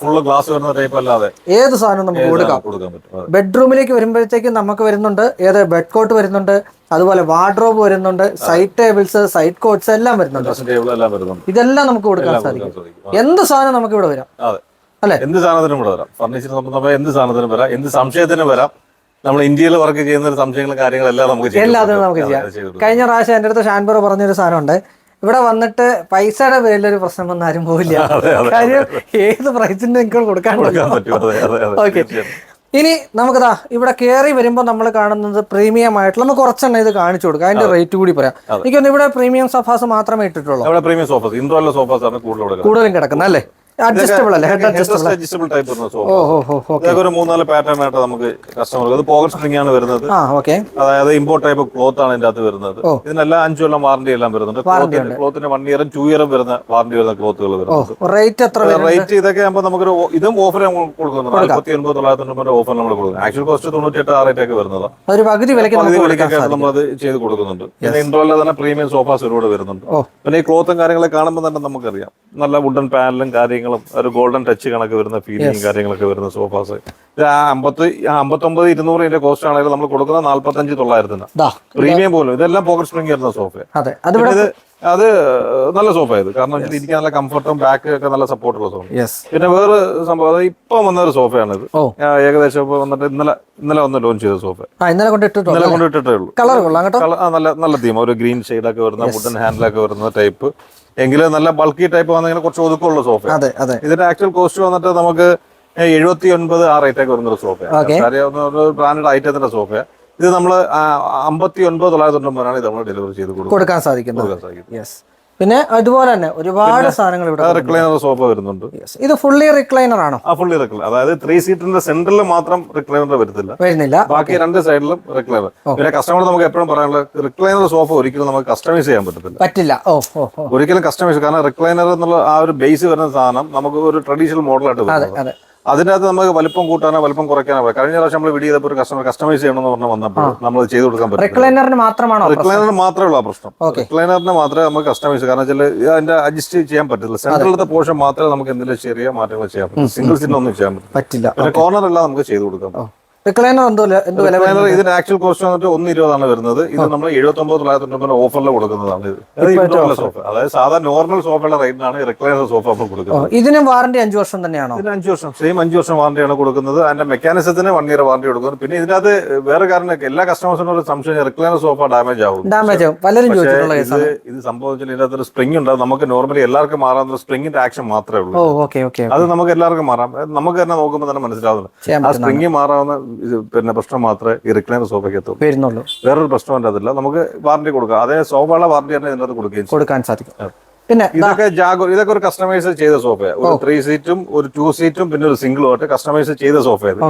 ഫുള്ള് ഗ്ലാസ് വരുന്ന ടൈപ്പ് അല്ലാതെ. ഏത് സാധനം നമുക്ക് കൊടുക്കാം. ബെഡ്റൂമിലേക്ക് വരുമ്പോഴത്തേക്കും നമുക്ക് വരുന്നുണ്ട് ഏത് ബെഡ് കോട്ട് വരുന്നുണ്ട് അതുപോലെ വാർഡ്രോബ് വരുന്നുണ്ട് സൈഡ് ടേബിൾസ് സൈഡ് കോട്ട്സ് എല്ലാം വരുന്നുണ്ട്. ഇതെല്ലാം നമുക്ക് കൊടുക്കാൻ സാധിക്കും. എന്ത് സാധനം നമുക്ക് ഇവിടെ വരാം അല്ലേ? എന്ത് സാധനത്തിനും ഇവിടെ വരാം. ഫർണിച്ചർ സംബന്ധമായ എന്ത് സാധനത്തിനും വരാം? എന്ത് സംശയത്തിനും വരാം? നമ്മൾ ഇന്ത്യയിൽ വർക്ക് ചെയ്യുന്ന ഒരു സംശയങ്ങളും കാര്യങ്ങളെല്ലാം നമുക്ക് എല്ലാത്തിനും നമുക്ക് ചെയ്യാം. കഴിഞ്ഞ പ്രാവശ്യം എന്റെ അടുത്ത് ഷാൻബർ പറഞ്ഞൊരു സാധനമുണ്ട്. ഇവിടെ വന്നിട്ട് പൈസയുടെ പേരിലൊരു പ്രശ്നം വന്നാലും ആരും പോവില്ല. കാര്യം ഏത് പ്രൈസിന്റെ നിങ്ങൾക്ക് കൊടുക്കാൻ ഓക്കെ. ഇനി നമുക്കതാ ഇവിടെ കയറി വരുമ്പോൾ നമ്മൾ കാണുന്നത് പ്രീമിയം ആയിട്ടുള്ള നമുക്ക് കുറച്ചെണ്ണം ഇത് കാണിച്ചു കൊടുക്കാം. അതിന്റെ റേറ്റ് കൂടി പറയാം. എനിക്കൊന്ന് ഇവിടെ പ്രീമിയം സോഫാസ് മാത്രമേ ഇട്ടിട്ടുള്ളൂ. പ്രീമിയം സോഫാസ് ഇൻഡോറിലെ സോഫാസ് ആണ് കൂടുതലും കിടക്കുന്നത് അല്ലേ? അഡ്ജസ്റ്റബിൾ അല്ലേ? ഹെഡ് അഡ്ജസ്റ്റബിൾ അഡ്ജസ്റ്റബിൾ ടൈപ്പ് വരുന്ന സോഫ ഓ ഓ ഹോ ഓക്കെ. ഇതൊക്കെ ഒരു മൂന്നാൽ പാറ്റേൺ ആയിട്ട് നമുക്ക് കസ്റ്റമർക്ക് അത് പോക്കറ്റ് സ്ട്രിംഗ് ആണ് വരുന്നത്. ആ ഓക്കെ. അതായത് ഇമ്പോർട്ട് ടൈപ്പ് ക്ലോത്ത് ആണ് ഇതിന്റെ അകത്ത് വരുന്നത്. ഇതിനെല്ലാം അഞ്ചു കൊല്ലം വാറണ്ടി എല്ലാം വരുന്നുണ്ട്. ക്ലോത്തിന്റെ ക്ലോത്തിന് വൺ ഇയറും ടു ഇയറും വരുന്ന വാറണ്ടി വരുന്ന ക്ലോത്തുകൾ ഓ റേറ്റ് എത്ര വരും റേറ്റ് ഇതൊക്കെ ആകുമ്പോൾ നമുക്കൊരു ഇതും ഓഫർ കൊടുക്കുന്നുണ്ട്. നാൽപ്പത്തി ഒൻപത് തൊള്ളായിരത്തി തൊണ്ണൂറ് ഓഫർ നമ്മൾ കൊടുക്കുന്നത് ആക്ച്വൽ കോസ്റ്റ് തൊണ്ണൂറ്റി എട്ട് ആ റേറ്റ് ഒക്കെ വരുന്നത്. ഒരു പകുതി വിലക്കൊക്കെ നമ്മളത് ചെയ്ത് കൊടുക്കുന്നുണ്ട്. പിന്നെ ഇൻഡോറിലെ തന്നെ പ്രീമിയം സോഫാസ് ഒരുപാട് വരുന്നുണ്ട്. പിന്നെ ഈ ക്ലോത്തും കാര്യങ്ങളൊക്കെ കാണുമ്പോൾ തന്നെ നമുക്കറിയാം. നല്ല വുഡൻ പാനലും കാര്യങ്ങളും ഒരു ഗോൾഡൻ ടച്ച് കണക്ക് വരുന്ന ഫീലിംഗ് കാര്യങ്ങളൊക്കെ വരുന്ന സോഫാസ് ഇത് ആ അമ്പത്തി അമ്പത്തൊമ്പത് ഇരുന്നൂറ് ഇതിന്റെ കോസ്റ്റ് ആണെങ്കിൽ നമ്മൾ കൊടുക്കുന്ന നാല്പത്തഞ്ച് തൊള്ളായിരത്തിന്. പ്രീമിയം പോലും. ഇതെല്ലാം പോക്കറ്റ് സ്പ്രിംഗ് വരുന്ന സോഫ അതെ. ഇത് അത് നല്ല സോഫ ഇത്. കാരണം ഇരിക്കാൻ നല്ല കംഫർട്ടും ബാക്ക് ഒക്കെ നല്ല സപ്പോർട്ട് ഉള്ള സോഫ പിന്നെ വേറെ സംഭവം അത് ഇപ്പം വന്ന ഒരു സോഫയാണ് ഇത് ഏകദേശം ഇപ്പൊ വന്നിട്ട് ഇന്നലെ ഇന്നലെ വന്ന് ലോഞ്ച് ചെയ്ത സോഫ ഇന്നലെ കൊണ്ട് ഇന്നലെ കൊണ്ടിട്ടേ ഉള്ളൂ. കളർ നല്ല നല്ല തീം ഒരു ഗ്രീൻ ഷെയ്ഡ് ഒക്കെ വരുന്ന വുഡൻ ഹാൻഡിലൊക്കെ വരുന്ന ടൈപ്പ് എങ്കിലും നല്ല ബൾക്കി ടൈപ്പ് വന്നെങ്കിൽ കുറച്ച് ഒതുക്കമുള്ള സോഫ അതെ അതെ. ഇതിന്റെ ആക്ച്വൽ കോസ്റ്റ് വന്നിട്ട് നമുക്ക് എഴുപത്തി ഒൻപത് ആ റേറ്റ് ഒക്കെ വരുന്ന ബ്രാൻഡ് ഐറ്റത്തിന്റെ സോഫ ഇത് നമ്മൾ അമ്പത്തി ഒൻപത് തൊള്ളായിരത്തി തൊണ്ണൂറ് ഇത് നമ്മൾ ഡെലിവറി ചെയ്ത് കൊടുക്കാൻ സാധിക്കും പിന്നെ അതുപോലെ തന്നെ ഒരുപാട് സാധനങ്ങൾ ഇവിടെ റിക്ലൈനർ സോഫ വരുന്നുണ്ട്. ഇത് ഫുള്ളി റിക്ലൈനർ ആണോ? ആ ഫുള്ളി റിക്ലൈനർ അതായത് ത്രീ സീറ്റിന്റെ സെന്ററിൽ മാത്രം റിക്ലൈനർ വരുന്നില്ല. വരുന്നില്ല. ബാക്കി രണ്ട് സൈഡിലും റിക്ലൈനർ പിന്നെ കസ്റ്റമർ നമുക്ക് എപ്പോഴും പറയാനുള്ളത് റിക്ലൈനർ സോഫ ഒരിക്കലും നമുക്ക് കസ്റ്റമൈസ് ചെയ്യാൻ പറ്റത്തില്ല. പറ്റില്ല. ഓ ഒരിക്കലും കസ്റ്റമൈസ് കാരണം റിക്ലൈനർ എന്നുള്ള ആ ഒരു ബേസ് വരുന്ന സാധനം നമുക്ക് ഒരു ട്രഡീഷണൽ മോഡലായിട്ട് അതിനകത്ത് നമുക്ക് വലിപ്പം കൂട്ടാനോ വലിപ്പം കുറയ്ക്കാനോ കഴിഞ്ഞ പ്രാവശ്യം നമ്മൾ വീഡിയോ ചെയ്തപ്പോൾ ഒരു കസ്റ്റമർ കസ്റ്റമൈസ് ചെയ്യണമെന്ന് പറഞ്ഞ വന്നപ്പോൾ നമ്മൾ ചെയ്ത് കൊടുക്കാൻ പറ്റും റിക്ലൈനറിന് മാത്രമാണോ മാത്രമേ ഉള്ളൂ ആ പ്രശ്നം. റിക്ലൈനറിന് മാത്രമേ നമുക്ക് കസ്റ്റമൈസ് കാരണം വെച്ചാൽ അതിന്റെ അഡ്ജസ്റ്റ് ചെയ്യാൻ പറ്റില്ല സെൻട്രലത്തെ പോർഷൻ മാത്രമേ നമുക്ക് എന്തെങ്കിലും ചെറിയ മാറ്റങ്ങൾ ചെയ്യാൻ പറ്റും. സിംഗിൾ സീറ്റ് ഒന്നും ചെയ്യാൻ പറ്റില്ല. കോർണർ എല്ലാം നമുക്ക് ചെയ്ത് കൊടുക്കാം റിക്ലൈനർ എന്തോ എന്ത് വില റിക്ലൈനർ ഇതിന്റെ ആക്ച്വൽ കോസ്റ്റ് വന്നിട്ട് ഒന്ന് ഇരുപതാണ് വരുന്നത്. ഇത് നമ്മൾ എഴുപത്തി ഒമ്പത് തൊള്ളായിരത്തി തൊണ്ണൂറ് ഓഫറിൽ കൊടുക്കുന്നതാണ് ഇത്. സോഫ അതായത് സാധാരണ നോർമൽ സോഫയുടെ റേറ്റിനാണ് റിക്ലൈനർ സോഫ നമ്മൾ കൊടുക്കുന്നത്. ഇതിനും വാറണ്ടി അഞ്ചു വർഷം തന്നെയാണോ? ഇതിന് അഞ്ച് വർഷം. സെയിം അഞ്ച് വർഷം വാറണ്ടിയാണ് കൊടുക്കുന്നത്. അതിന്റെ മെക്കാനിസത്തിന് വൺ ഇയർ വാറണ്ടി കൊടുക്കുന്നത് പിന്നെ ഇതിനകത്ത് വേറെ കാരണം എല്ലാ കസ്റ്റമേഴ്സിനും ഒരു സംശയം റിക്ലൈനർ സോഫ ഡാമേജ് ആവും. ഡാമേജ് ആവും. പലരും ചോദിച്ചിട്ടുള്ള ഇത് ഇത് സംഭവം വെച്ചാൽ ഇതിനകത്ത് ഒരു സ്പ്രിംഗ് ഉണ്ട്. നമുക്ക് നോർമലി എല്ലാവർക്കും മാറാവുന്ന സ്പ്രിംഗിന്റെ ആക്ഷൻ മാത്രമേ ഉള്ളൂ. അത് നമുക്ക് എല്ലാവർക്കും മാറാം. നമുക്ക് തന്നെ നോക്കുമ്പോൾ തന്നെ മനസ്സിലാവുന്നത് ആ സ്പ്രിംഗ് മാറാവുന്ന പിന്നെ പ്രശ്നം മാത്രമേ ഈ റിക്ലൈനർ സോഫയ്ക്ക് എത്തുള്ളൂ വരുന്നുള്ളൂ. വേറൊരു പ്രശ്നം അതില്ല നമുക്ക് വാറണ്ടി കൊടുക്കാം. അതേ സോഫ വാറണ്ടി തന്നെ ഇതിനകത്ത് കൊടുക്കുകയും കൊടുക്കാൻ സാധിക്കും. പിന്നെ ഇതൊക്കെ ജാഗോ ഇതൊക്കെ ഒരു കസ്റ്റമൈസ് ചെയ്ത സോഫയാണ് ഒരു ത്രീ സീറ്റും ഒരു ടു സീറ്റും പിന്നെ ഒരു സിംഗിളും ആയിട്ട് കസ്റ്റമൈസ് ചെയ്ത സോഫയാണ്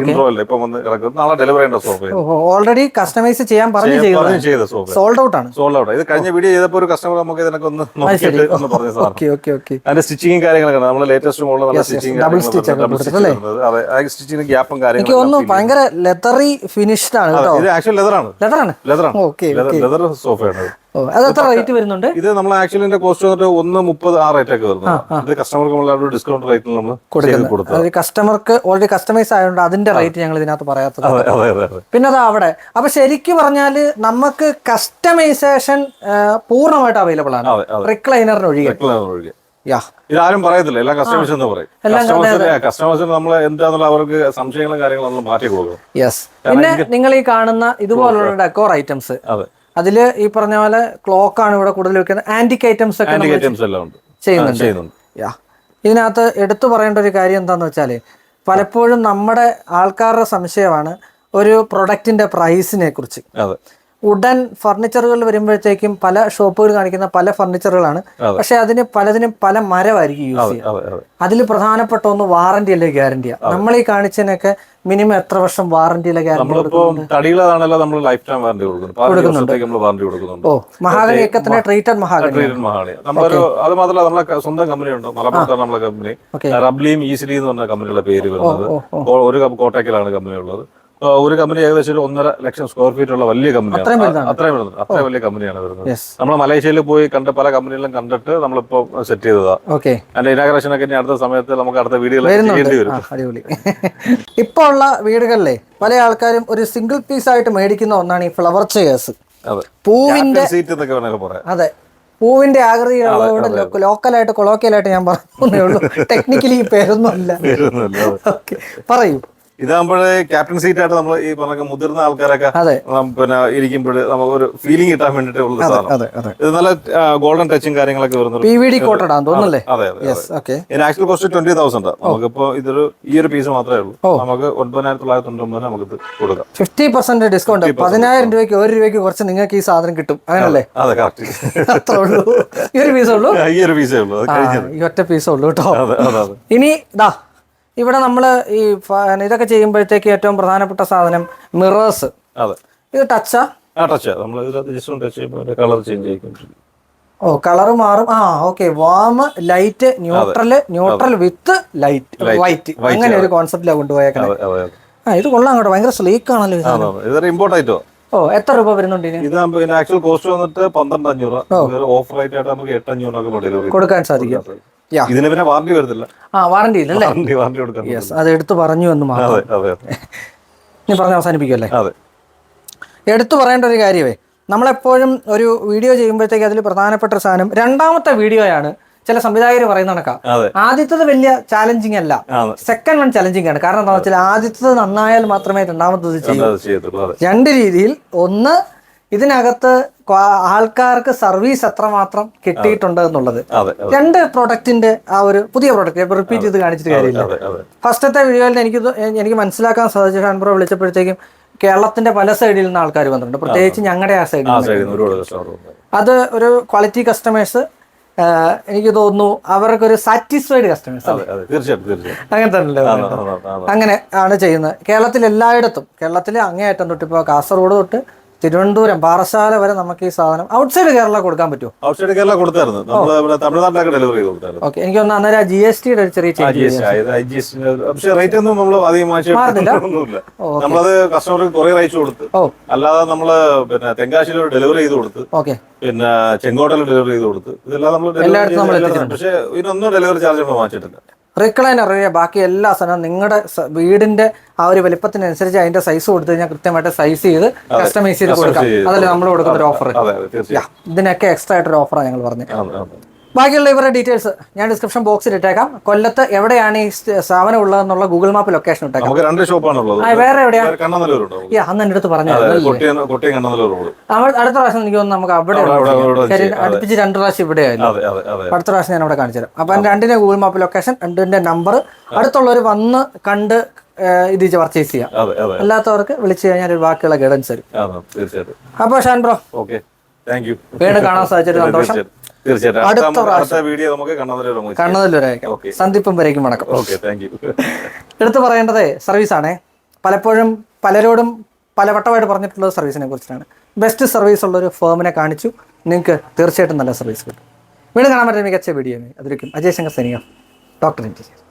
ഇപ്പൊ വന്ന് കിടക്കുന്നത് നാളെ ഡെലിവറി ചെയ്യേണ്ട സോഫ ഓൾറെഡി കസ്റ്റമൈസ് ചെയ്യാൻ പറഞ്ഞു ചെയ്ത സോഫ സോൾഡ് ഔട്ട് ആണ്. സോൾഡ് ഔട്ട് ഇത് കഴിഞ്ഞ വീഡിയോ ചെയ്തപ്പോൾ ഒരു കസ്റ്റമർ നമുക്ക് ഇതിനൊക്കെ ഒന്ന് നോക്കിയിട്ട് ഒന്ന് പറഞ്ഞു സാർ. അതിന്റെ സ്റ്റിച്ചിങ്ങും കാര്യങ്ങളൊക്കെ നമ്മൾ ലേറ്റസ്റ്റ് മോഡൽ നല്ല സ്റ്റിച്ചിങ് ഡബിൾ സ്റ്റിച്ച്? അതെ ആ സ്റ്റിച്ചിങ് ഗ്യാപ്പും കാര്യങ്ങളും ഭയങ്കര ലെതറി ഫിനിഷ്ഡ് ആണ് ഇത് ആക്ച്വലി ലെതറാണ് ലെതറാണ് ലെതറാണ് ലെതർ സോഫയാണ് ഇത്. ഓ അത് റേറ്റ് വരുന്നുണ്ട്? ഇത് നമ്മൾ ആക്ച്വലി ഇതിന്റെ കോസ്റ്റ് വന്നിട്ട് ഒന്ന് മുപ്പത് ആ റേറ്റ് ഒക്കെ വരുന്നത്. കസ്റ്റമർക്ക് നമ്മൾ ഡിസ്കൗണ്ട് റേറ്റിൽ നമ്മൾ കൊടുക്കുന്നത്. കസ്റ്റമർക്ക് ഓൾറെഡി കസ്റ്റമൈസ് ആയതുകൊണ്ട് അതിന്റെ റേറ്റ് ഞങ്ങൾ ഇതിനകത്ത് പറയാത്തത്. പിന്നെ അതാ അവിടെ. അപ്പൊ ശരിക്കും പറഞ്ഞാൽ നമുക്ക് കസ്റ്റമൈസേഷൻ പൂർണമായിട്ട് അവൈലബിൾ ആണ്. റിക്ലൈനറിന് ഒഴികെ. ഇതാരും പറയത്തില്ല. എല്ലാ കസ്റ്റമേഴ്സ് എന്ന് പറയും. കസ്റ്റമേഴ്സിന് കസ്റ്റമേഴ്സിന് നമ്മൾ എന്താന്നുള്ള അവർക്ക് സംശയങ്ങളും കാര്യങ്ങളും നമ്മൾ മാറ്റി പോകും യെസ് പിന്നെ നിങ്ങൾ ഈ കാണുന്ന ഇതുപോലുള്ള ഡെക്കോർ ഐറ്റംസ് അതെ അതിൽ ഈ പറഞ്ഞ പോലെ ക്ലോക്ക് ആണ് ഇവിടെ കൂടുതൽ വെക്കുന്നത്. ആന്റിക് ഐറ്റംസ് ഒക്കെ ആന്റി നമ്മൾ ഐറ്റംസ് എല്ലാം ഉണ്ട്. ചെയ്യുന്നുണ്ട്. യാ ഇതിനകത്ത് എടുത്തു പറയേണ്ട ഒരു കാര്യം എന്താന്ന് വെച്ചാൽ പലപ്പോഴും നമ്മുടെ ആൾക്കാരുടെ സംശയമാണ് ഒരു പ്രൊഡക്റ്റിന്റെ പ്രൈസിനെ കുറിച്ച്. ഉടൻ ഫർണിച്ചറുകൾ വരുമ്പോഴത്തേക്കും പല ഷോപ്പുകൾ കാണിക്കുന്ന പല ഫർണിച്ചറുകളാണ്. പക്ഷെ അതിന് പലതിനും പല മരമായിരിക്കും യൂസ് ചെയ്യുക അതെ അതെ. അതിൽ പ്രധാനപ്പെട്ട ഒന്ന് വാറന്റി അല്ലെ ഗ്യാരണ്ടിയാ നമ്മൾ ഈ കാണിച്ചതിനൊക്കെ മിനിമം എത്ര വർഷം വാറന്റി അല്ലെ ഗ്യാരണ്ടി നമ്മൾ ലൈഫ് ടൈം കൊടുക്കുന്നുണ്ട്. ഓ മഹാഗണി ഒക്കെ തന്നെ ട്രീറ്റഡ് മഹാഗണി. ട്രീറ്റഡ് മഹാണി നമ്മളൊരു അത് മാത്രമല്ല നമ്മളെ സ്വന്തം കമ്പനി ഉണ്ട്. മലപ്പുറത്താണ് നമ്മളെ കമ്പനി. റബ്ലിയും ഈസിലി എന്ന് പറഞ്ഞ കമ്പനിയുടെ പേര് വരുന്നത്. ഒരു കോട്ടയ്ക്കലാണ് കമ്പനി ഉള്ളത്. ഒരു കമ്പനി ഏകദേശം ഒരു ഒന്നര ലക്ഷം സ്ക്വയർ ഫീറ്റ് ഉള്ള വലിയ കമ്പനിയാണ്? അത്രയും വരുന്നത് അത്രയും വലിയ കമ്പനിയാണ് വരുന്നത്. നമ്മൾ മലേഷ്യയിൽ പോയി കണ്ട പല കമ്പനികളും കണ്ടിട്ട് നമ്മളിപ്പോ സെറ്റ് ചെയ്തതാ. ഓക്കെ അതിന്റെ ഇനാഗ്രേഷൻ ഒക്കെ അടുത്ത സമയത്ത് നമുക്ക് അടുത്ത വീഡിയോയിൽ ചെയ്യേണ്ടി വരും. *laughs* ഇപ്പൊ ഉള്ള വീടുകളിലെ പല ആൾക്കാരും ഒരു സിംഗിൾ പീസ് ആയിട്ട് മേടിക്കുന്ന ഒന്നാണ് ഈ ഫ്ലവർ ചെയേഴ്സ് പൂവിന്റെ സീറ്റ് എന്നൊക്കെ വേണമെങ്കിൽ പറയാം. അതെ. പൂവിന്റെ ആകൃതിയുള്ളതുകൊണ്ട് ലോക്കലായിട്ട് കൊളോക്കിയലായിട്ട് ഞാൻ പറഞ്ഞേ ഉള്ളൂ. ടെക്നിക്കലി പേരൊന്നും അല്ല പറയൂ. ഇതാകുമ്പോഴേ ക്യാപ്റ്റൻ സീറ്റ് ആയിട്ട് നമ്മൾ ഈ പറഞ്ഞ മുതിർന്ന ആൾക്കാരൊക്കെ പിന്നെ ഇരിക്കുമ്പോഴേ നമുക്ക് ഒരു ഫീലിംഗ് കിട്ടാൻ വേണ്ടിട്ട് ഇത് നല്ല ഗോൾഡൻ ടച്ചും കാര്യങ്ങളൊക്കെ വരുന്ന പി വി ഡി തോന്നുന്നല്ലേ അതെ അതെ ആക്ച്വൽ കോസ്റ്റ് ട്വന്റി തൗസൻഡ് നമുക്കിപ്പോ ഇതൊരു ഈ ഒരു പീസ് മാത്രമേ ഉള്ളൂ. നമുക്ക് ഒൻപതിനായിരത്തി തൊള്ളായിരത്തി തൊണ്ണൂറ് നമുക്ക് ഇത് കൊടുക്കാം ഫിഫ്റ്റി പെർസെന്റ് ഡിസ്കൗണ്ട് പതിനായിരം രൂപയ്ക്ക് ഒരു രൂപയ്ക്ക് കുറച്ച് നിങ്ങൾക്ക് ഈ സാധനം കിട്ടും. അങ്ങനല്ലേ? അതെ കറക്റ്റ് അത്രേ ഉള്ളൂ. ഈ ഒരു പീസേ ഉള്ളൂ? ഈ ഒരു പീസേ ഉള്ളൂ. ഈ ഒറ്റ പീസേ ഉള്ളൂ കേട്ടോ. അതെ അതെ അതെ. ഇനി ഇതാ ഇവിടെ നമ്മൾ ഈ ഇതൊക്കെ ചെയ്യുമ്പോഴത്തേക്ക് ഏറ്റവും പ്രധാനപ്പെട്ട സാധനം മിറേഴ്സ് അതെ. ഇത് ടച്ചാ ടച്ച് നമ്മൾ ജസ്റ്റ് ടച്ച് ചെയ്യുമ്പോൾ കളർ ചേഞ്ച് ആയിക്കൊണ്ടിരിക്കും. ഓ കളർ മാറും. ആ okay warm light neutral neutral with light white അങ്ങനെ ഒരു കോൺസെപ്റ്റിലാണ് കൊണ്ടുപോയേക്കണേ. ആ ഇത് കൊള്ളാം കേട്ടോ. ഭയങ്കര സ്ലീക്ക് ആണല്ലോ ഇത്. ഇമ്പോർട്ട് ആയിട്ടോ? ഓ എത്ര രൂപ വരുന്നുണ്ട് ഇത് ആക്ച്വൽ കോസ്റ്റ് വന്നിട്ട് പന്ത്രണ്ട് അഞ്ഞൂറ് ഓഫർ ആയിട്ട് നമുക്ക് എട്ട് അഞ്ഞൂറൊക്കെ കൊടുക്കാൻ സാധിക്കും. ഇതിന് പിന്നെ വാറണ്ടി വരുന്നില്ല ആ വാറണ്ടി ഇല്ലല്ലേ വാറണ്ടി വാറണ്ടി കൊടുക്കാൻ യെസ് അത് എടുത്തു പറഞ്ഞു എന്ന് മാത്രം. നീ പറഞ്ഞ് അവസാനിപ്പിക്കുമല്ലേ അതെ. എടുത്തു പറയേണ്ട ഒരു കാര്യമേ നമ്മളെപ്പോഴും ഒരു വീഡിയോ ചെയ്യുമ്പോഴത്തേക്ക് അതിൽ പ്രധാനപ്പെട്ട ഒരു സാധനം രണ്ടാമത്തെ വീഡിയോയാണ് ചില സംവിധായകർ പറയുന്ന കണക്കാ. ആദ്യത്തത് വലിയ ചാലഞ്ചിങ് അല്ല. സെക്കൻഡ് വൺ ചലഞ്ചിങ് ആണ്. കാരണം എന്താണെന്ന് വെച്ചാൽ ആദ്യത്തത് നന്നായാൽ മാത്രമേ രണ്ടാമത്തത് ചെയ്യൂ. രണ്ട് രീതിയിൽ ഒന്ന് ഇതിനകത്ത് ആൾക്കാർക്ക് സർവീസ് എത്രമാത്രം കിട്ടിയിട്ടുണ്ട് എന്നുള്ളത്. രണ്ട് പ്രൊഡക്റ്റിന്റെ ആ ഒരു പുതിയ പ്രൊഡക്റ്റ് റിപ്പീറ്റ് ചെയ്ത് കാണിച്ചിട്ട് കാര്യമില്ല. ഫസ്റ്റത്തെ വീഡിയോയിൽ എനിക്ക് എനിക്ക് മനസ്സിലാക്കാൻ സാധിച്ചു ഷാൻപുറ വിളിച്ചപ്പോഴത്തേക്കും കേരളത്തിന്റെ പല സൈഡിൽ നിന്ന് ആൾക്കാർ വന്നിട്ടുണ്ട്. പ്രത്യേകിച്ച് ഞങ്ങളുടെ ആ. സൈഡിൽ അത് ഒരു ക്വാളിറ്റി കസ്റ്റമേഴ്സ് എനിക്ക് തോന്നുന്നു അവർക്കൊരു സാറ്റിസ്ഫൈഡ് കസ്റ്റമേഴ്സ് അങ്ങനെ ആ. അങ്ങനെ ആണ് ചെയ്യുന്നത്. കേരളത്തിൽ എല്ലായിടത്തും കേരളത്തിലെ അങ്ങേയറ്റം തൊട്ട് ഇപ്പോൾ കാസർഗോഡ് തൊട്ട് തിരുവനന്തപുരം പാറശാല വരെ നമുക്ക് ഈ സാധനം ഔട്ട്സൈഡ് കേരള കൊടുക്കാൻ പറ്റുമോ? ഔട്ട്സൈഡ് കേരള കൊടുത്തായിരുന്നു. തമിഴ്നാട്ടിലൊക്കെ ഡെലിവറി കൊടുത്തായിരുന്നു. ഓക്കെ എനിക്ക് ഒന്ന് അന്നേരം ജി എസ് ടിയുടെ ഒരു ചെറിയ പക്ഷേ റേറ്റ് ഒന്നും നമ്മൾ നമ്മളത് കസ്റ്റമർക്ക് അയച്ചു കൊടുത്ത്. അല്ലാതെ നമ്മൾ പിന്നെ തെങ്കാശിയിൽ ഡെലിവറി ചെയ്ത് കൊടുത്ത്. ഓക്കെ. പിന്നെ ചെങ്കോട്ടയിൽ ഡെലിവറി ചെയ്ത് കൊടുത്ത്. ഇതെല്ലാം നമ്മൾ. പക്ഷേ ഇതിനൊന്നും ഡെലിവറി ചാർജ് നമ്മൾ വാങ്ങിച്ചിട്ടില്ല റിക്ലൈനർ ബാക്കി എല്ലാ സാധനവും നിങ്ങളുടെ വീടിന്റെ ആ ഒരു വലിപ്പത്തിനനുസരിച്ച് അതിന്റെ സൈസ് കൊടുത്തു കഴിഞ്ഞാൽ കൃത്യമായിട്ട് സൈസ് ചെയ്ത് കസ്റ്റമൈസ് ചെയ്ത് കൊടുക്കാം. അതല്ലേ നമ്മൾ കൊടുക്കുന്ന ഒരു ഓഫർ ഇതിനൊക്കെ എക്സ്ട്രാ ആയിട്ടൊരു ഓഫറാണ് ഞങ്ങൾ പറഞ്ഞത്. ബാക്കിയുള്ള ഇവരുടെ ഡീറ്റെയിൽസ് ഞാൻ ഡിസ്ക്രിപ്ഷൻ ബോക്സിൽ ഇട്ടേക്കാം. കൊല്ലത്ത് എവിടെയാണ് ഈ സ്ഥാപനം ഉള്ളതെന്നുള്ള ഗൂഗിൾ മാപ്പ് ലൊക്കേഷൻ ഇട്ടേക്കാം. രണ്ട് ഷോപ്പാണ് ഉള്ളത് ആ, വേറെ എവിടെയാണ്. ഈ അന്ന് എന്റെ അടുത്ത് പറഞ്ഞു അടുത്ത പ്രാവശ്യം എനിക്ക് തോന്നുന്നു നമുക്ക് അവിടെ. അടുപ്പിച്ച് രണ്ട് പ്രാവശ്യം ഇവിടെ ആയിരുന്നു അടുത്ത പ്രാവശ്യം ഞാൻ അവിടെ കാണിച്ചു തരാം അപ്പം രണ്ടിന്റെ ഗൂഗിൾ മാപ്പ് ലൊക്കേഷൻ രണ്ടിന്റെ നമ്പർ അടുത്തുള്ളവർ വന്ന് കണ്ട് ഇത് പർച്ചേസ് ചെയ്യാം. അല്ലാത്തവർക്ക് വിളിച്ചു കഴിഞ്ഞാൽ ഒരു ബാക്കിയുള്ള ഗൈഡൻസ് തരും. അപ്പൊ അപ്പോൾ ഷാൻ ബ്രോ. യു. വീണ്ടും കാണാൻ സാധിച്ചൊരു സന്തോഷം. തീർച്ചയായിട്ടും. അടുത്ത അടുത്ത വീഡിയോ നമുക്ക്. കണ്ണതിലൊരായിരിക്കും. സന്ദിപ്പം വരേക്കും വണക്കം. *laughs* എടുത്തു പറയേണ്ടത് സർവീസാണേ. പലപ്പോഴും പലരോടും പലവട്ടമായിട്ട് പറഞ്ഞിട്ടുള്ള സർവീസിനെ കുറിച്ചിട്ടാണ് ബെസ്റ്റ് സർവീസ് ഉള്ള ഒരു ഫേമിനെ കാണിച്ചു. നിങ്ങൾക്ക് തീർച്ചയായിട്ടും നല്ല സർവീസ് കിട്ടും. വീണ്ടും കാണാൻ പറ്റുന്ന മികച്ച വീഡിയോ അതിലേക്കും അജയ് ശങ്കർ സൈനിക ഡോക്ടർ എഞ്ചിനീയർ